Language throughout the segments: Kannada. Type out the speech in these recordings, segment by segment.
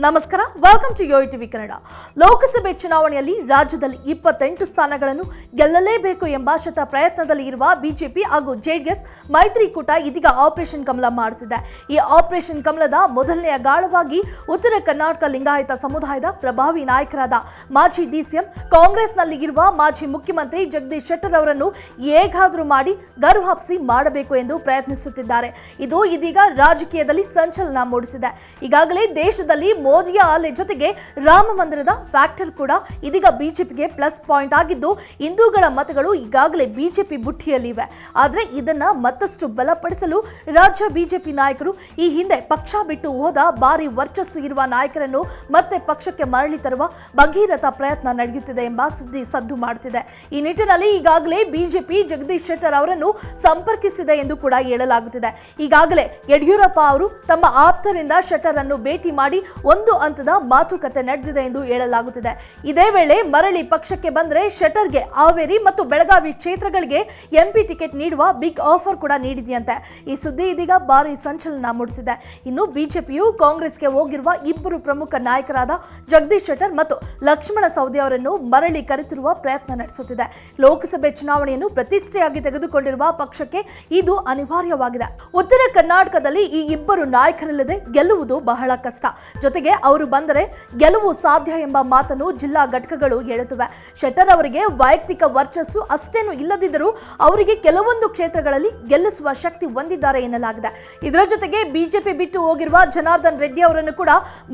ನಮಸ್ಕಾರ welcome to Yo TV Kannada ಲೋಕಸಭೆ ಚುನಾವಣೆಯಲ್ಲಿ ರಾಜ್ಯದಲ್ಲಿ ಇಪ್ಪತ್ತೆಂಟು ಸ್ಥಾನಗಳನ್ನು ಗೆಲ್ಲಲೇಬೇಕು ಎಂಬ ಶತ ಪ್ರಯತ್ನದಲ್ಲಿ ಇರುವ ಬಿಜೆಪಿ ಹಾಗೂ ಜೆಡಿಎಸ್ ಮೈತ್ರಿಕೂಟ ಇದೀಗ ಆಪರೇಷನ್ ಕಮಲ ಮಾಡುತ್ತಿದೆ ಈ ಆಪರೇಷನ್ ಕಮಲದ ಮೊದಲನೆಯ ಗಾಳವಾಗಿ ಉತ್ತರ ಕರ್ನಾಟಕ ಲಿಂಗಾಯತ ಸಮುದಾಯದ ಪ್ರಭಾವಿ ನಾಯಕರಾದ ಮಾಜಿ ಡಿಸಿಎಂ ಕಾಂಗ್ರೆಸ್ನಲ್ಲಿ ಇರುವ ಮಾಜಿ ಮುಖ್ಯಮಂತ್ರಿ ಜಗದೀಶ್ ಶೆಟ್ಟರ್ ಅವರನ್ನು ಹೇಗಾದರೂ ಮಾಡಿ ಗರುಹಾಪ್ಸಿ ಮಾಡಬೇಕು ಎಂದು ಪ್ರಯತ್ನಿಸುತ್ತಿದ್ದಾರೆ. ಇದು ಇದೀಗ ರಾಜಕೀಯದಲ್ಲಿ ಸಂಚಲನ ಮೂಡಿಸಿದೆ. ಈಗಾಗಲೇ ದೇಶದಲ್ಲಿ ಮೋದಿಯ ಅಲೆ ಜೊತೆಗೆ ರಾಮ ಮಂದಿರದ ಫ್ಯಾಕ್ಟರ್ ಕೂಡ ಇದೀಗ ಬಿಜೆಪಿಗೆ ಪ್ಲಸ್ ಪಾಯಿಂಟ್ ಆಗಿದ್ದು, ಹಿಂದೂಗಳ ಮತಗಳು ಈಗಾಗಲೇ ಬಿಜೆಪಿ ಬುಟ್ಟಿಯಲ್ಲಿವೆ. ಆದರೆ ಇದನ್ನ ಮತ್ತಷ್ಟು ಬಲಪಡಿಸಲು ರಾಜ್ಯ ಬಿಜೆಪಿ ನಾಯಕರು ಈ ಹಿಂದೆ ಪಕ್ಷ ಬಿಟ್ಟು ಹೋದ ಭಾರಿ ವರ್ಚಸ್ಸು ಇರುವ ನಾಯಕರನ್ನು ಮತ್ತೆ ಪಕ್ಷಕ್ಕೆ ಮರಳಿ ತರುವ ಭಗೀರಥ ಪ್ರಯತ್ನ ನಡೆಯುತ್ತಿದೆ ಎಂಬ ಸುದ್ದಿ ಸದ್ದು ಮಾಡುತ್ತಿದೆ ಈ ನಿಟ್ಟಿನಲ್ಲಿ ಈಗಾಗಲೇ ಬಿಜೆಪಿ ಜಗದೀಶ್ ಶೆಟ್ಟರ್ ಅವರನ್ನು ಸಂಪರ್ಕಿಸಿದೆ ಎಂದು ಕೂಡ ಹೇಳಲಾಗುತ್ತಿದೆ. ಈಗಾಗಲೇ ಯಡಿಯೂರಪ್ಪ ಅವರು ತಮ್ಮ ಆಪ್ತರಿಂದ ಶೆಟ್ಟರ್ ಅನ್ನು ಭೇಟಿ ಮಾಡಿ ಒಂದು ಹಂತದ ಮಾತುಕತೆ ನಡೆದಿದೆ ಎಂದು ಹೇಳಲಾಗುತ್ತಿದೆ. ಇದೇ ವೇಳೆ ಮರಳಿ ಪಕ್ಷಕ್ಕೆ ಬಂದರೆ ಶೆಟರ್ಗೆ ಹಾವೇರಿ ಮತ್ತು ಬೆಳಗಾವಿ ಕ್ಷೇತ್ರಗಳಿಗೆ ಎಂಪಿ ಟಿಕೆಟ್ ನೀಡುವ ಬಿಗ್ ಆಫರ್ ಕೂಡ ನೀಡಿದೆಯಂತೆ. ಈ ಸುದ್ದಿ ಇದೀಗ ಭಾರಿ ಸಂಚಲನ ಮೂಡಿಸಿದೆ. ಇನ್ನು ಬಿಜೆಪಿಯು ಕಾಂಗ್ರೆಸ್ಗೆ ಹೋಗಿರುವ ಇಬ್ಬರು ಪ್ರಮುಖ ನಾಯಕರಾದ ಜಗದೀಶ್ ಶೆಟ್ಟರ್ ಮತ್ತು ಲಕ್ಷ್ಮಣ ಸವದಿ ಅವರನ್ನು ಮರಳಿ ಕರೆತಿರುವ ಪ್ರಯತ್ನ ನಡೆಸುತ್ತಿದೆ. ಲೋಕಸಭೆ ಚುನಾವಣೆಯನ್ನು ಪ್ರತಿಷ್ಠೆಯಾಗಿ ತೆಗೆದುಕೊಂಡಿರುವ ಪಕ್ಷಕ್ಕೆ ಇದು ಅನಿವಾರ್ಯವಾಗಿದೆ. ಉತ್ತರ ಕರ್ನಾಟಕದಲ್ಲಿ ಈ ಇಬ್ಬರು ನಾಯಕರಿಲ್ಲದೆ ಗೆಲ್ಲುವುದು ಬಹಳ ಕಷ್ಟ. ಜೊತೆಗೆ ಅವರು ಬಂದರೆ ಗೆಲುವು ಸಾಧ್ಯ ಎಂಬ ಮಾತನ್ನು ಜಿಲ್ಲಾ ಘಟಕಗಳು ಹೇಳುತ್ತವೆ. ಶೆಟ್ಟರ್ ಅವರಿಗೆ ವೈಯಕ್ತಿಕ ವರ್ಚಸ್ಸು ಅಷ್ಟೇನು ಇಲ್ಲದಿದ್ದರೂ ಅವರಿಗೆ ಕೆಲವೊಂದು ಕ್ಷೇತ್ರಗಳಲ್ಲಿ ಗೆಲ್ಲಿಸುವ ಶಕ್ತಿ ಹೊಂದಿದ್ದಾರೆ ಎನ್ನಲಾಗಿದೆ. ಇದರ ಜೊತೆಗೆ ಬಿಜೆಪಿ ಬಿಟ್ಟು ಹೋಗಿರುವ ಜನಾರ್ದನ್ ರೆಡ್ಡಿ ಅವರನ್ನು ಕೂಡ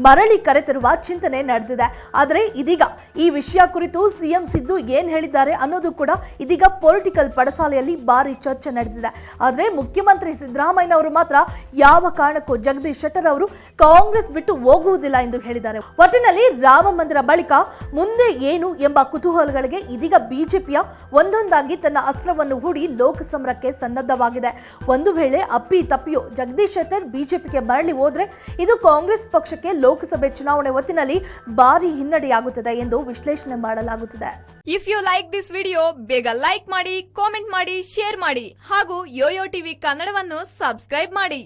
ಮರಳಿ ಕರೆತರುವ ಚಿಂತನೆ ನಡೆದಿದೆ. ಆದರೆ ಇದೀಗ ಈ ವಿಷಯ ಕುರಿತು ಸಿಎಂ ಸಿದ್ದು ಏನ್ ಹೇಳಿದ್ದಾರೆ ಅನ್ನೋದು ಕೂಡ ಇದೀಗ ಪೊಲಿಟಿಕಲ್ ಪಡಸಾಲೆಯಲ್ಲಿ ಭಾರಿ ಚರ್ಚೆ ನಡೆದಿದೆ. ಆದರೆ ಮುಖ್ಯಮಂತ್ರಿ ಸಿದ್ದರಾಮಯ್ಯ ಅವರು ಮಾತ್ರ ಯಾವ ಕಾರಣಕ್ಕೂ ಜಗದೀಶ್ ಶೆಟ್ಟರ್ ಅವರು ಕಾಂಗ್ರೆಸ್ ಬಿಟ್ಟು ಹೋಗುವುದಿಲ್ಲ ಎಂದು ಹೇಳಿದ್ದಾರೆ. ಒಟ್ಟಿನಲ್ಲಿ ರಾಮ ಮಂದಿರ ಬಳಿಕ ಮುಂದೆ ಏನು ಎಂಬ ಕುತೂಹಲಗಳಿಗೆ ಇದೀಗ ಬಿಜೆಪಿಯ ಒಂದೊಂದಾಗಿ ತನ್ನ ಅಸ್ತ್ರವನ್ನು ಹೂಡಿ ಲೋಕಸಮರಕ್ಕೆ ಸನ್ನದ್ಧವಾಗಿದೆ. ಒಂದು ವೇಳೆ ಅಪ್ಪಿ ತಪ್ಪಿಯೋ ಜಗದೀಶ್ ಶೆಟ್ಟರ್ ಬಿಜೆಪಿಗೆ ಮರಳಿ ಹೋದ್ರೆ ಇದು ಕಾಂಗ್ರೆಸ್ ಪಕ್ಷಕ್ಕೆ ಲೋಕಸಭೆ ಚುನಾವಣೆ ಹೊತ್ತಿನಲ್ಲಿ ಭಾರಿ ಹಿನ್ನಡೆಯಾಗುತ್ತದೆ ಎಂದು ವಿಶ್ಲೇಷಣೆ ಮಾಡಲಾಗುತ್ತಿದೆ. If you like this video ಬೇಗ ಲೈಕ್ ಮಾಡಿ ಕಾಮೆಂಟ್ ಮಾಡಿ ಶೇರ್ ಮಾಡಿ ಹಾಗೂ ಯೋಯೋ ಟಿವಿ ಕನ್ನಡವನ್ನು ಸಬ್ಸ್ಕ್ರೈಬ್ ಮಾಡಿ.